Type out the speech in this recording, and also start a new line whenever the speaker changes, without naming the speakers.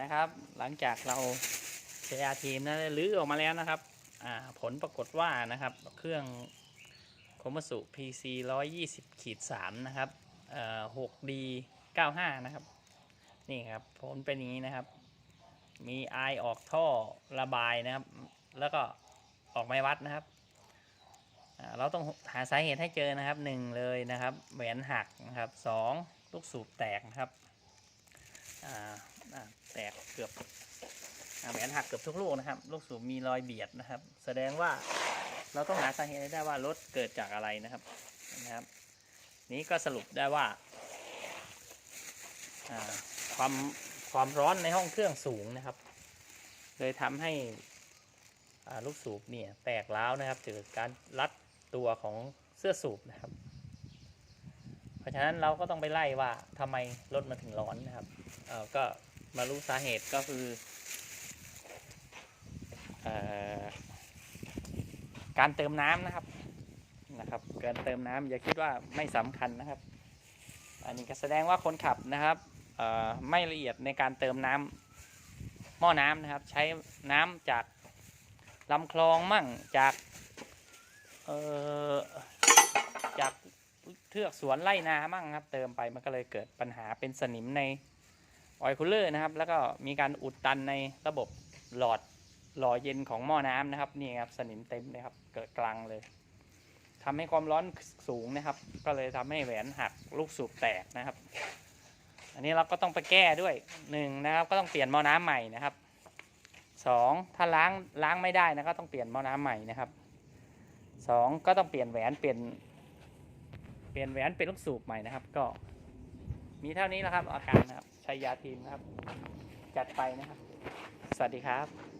นะครับ หลังจากเราใช้อาทีมนะลื้อออกมาแล้วนะครับ อ่า ผลปรากฏว่านะครับ เครื่องโคมัสุ PC 120ขีด3นะครับ เอ่อ 6D 95 นะครับ นี่ครับ ผลเป็นอย่างนี้นะครับ มีไอออกท่อระบายนะครับ แล้วก็ออกไม้วัดนะครับเราต้องหาสาเหตุให้เจอนะครับหนึ่งเลยนะครับแหวนหักนะครับสองลูกสูบแตกนะครับแต่ แหวนหักเกือบทุกลูกนะครับ ลูกสูบมีรอยเบียดนะครับ แสดงว่าเราต้องหาสาเหตุได้ว่ารถเกิดจากอะไรนะครับนะครับ นี้ก็สรุปได้ว่า ความความร้อนในห้องเครื่องสูงนะครับ เลยทำให้ลูกสูบเนี่ยแตกร้าวนะครับเกิดการรัดตัวของเสื้อสูบนะครับ เพราะฉะนั้นเราก็ต้องไปไล่ว่าทำไมรถมันถึงร้อนนะครับก็มารู้สาเหตุก็คือ การเติมน้ำนะครับนะครับการเติมน้ำอย่าคิดว่าไม่สำคัญนะครับ อันนี้ก็แสดงว่าคนขับนะครับไม่ละเอียดในการเติมน้ำหม้อน้ำนะครับ ใช้น้ำจากลำคลองมั่งจากเอ่อจากเทือกสวนไร่นามั่งครับ เติมไปมันก็เลยเกิดปัญหาเป็นสนิมในออยล์คูลเลอร์นะครับ แล้วก็มีการอุดตันในระบบหลอด หล่อเย็นของหม้อน้ำนะครับนี่ครับสนิมเต็มเลยครับเกิดกลางเลยทำให้ความร้อนสูงนะครับ ก็เลยทำให้แหวนหักลูกสูบแตกนะครับ อันนี้เราก็ต้องไปแก้ด้วยหนึ่งนะครับ ก็ต้องเปลี่ยนหม้อน้ำใหม่นะครับสองถ้าล้างล้างไม่ได้นะก็ต้องเปลี่ยนหม้อน้ำใหม่นะครับสองก็ต้องเปลี่ยนแหวนเปลี่ยนเปลี่ยนแหวนเป็นลูกสูบใหม่นะครับ ก็มีเท่านี้แหละครับอาการนะครับใช้ยาทีมนะครับ จัดไปนะครับ สวัสดีครับ